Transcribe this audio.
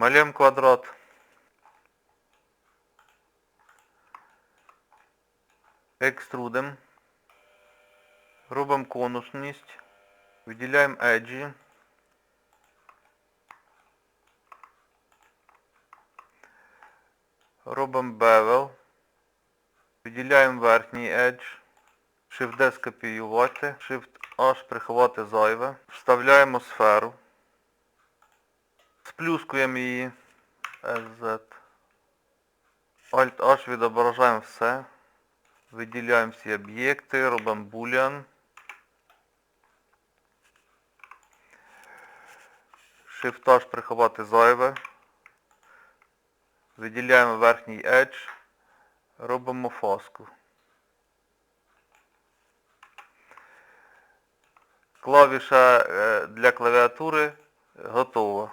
Малюємо квадрат. Екструдим. Робимо конусність. Виділяємо еджі. Робимо бевел. Виділяємо верхній едж. Shift D скопіювати. Shift H приховати зайве. Вставляємо сферу. Сплюскуємо її. SZ. Alt H відображаємо все. Виділяємо всі об'єкти, робимо boolean. Shift H приховати зайве. Виділяємо верхній edge. Робимо фаску. Клавіша е, для клавіатури готова.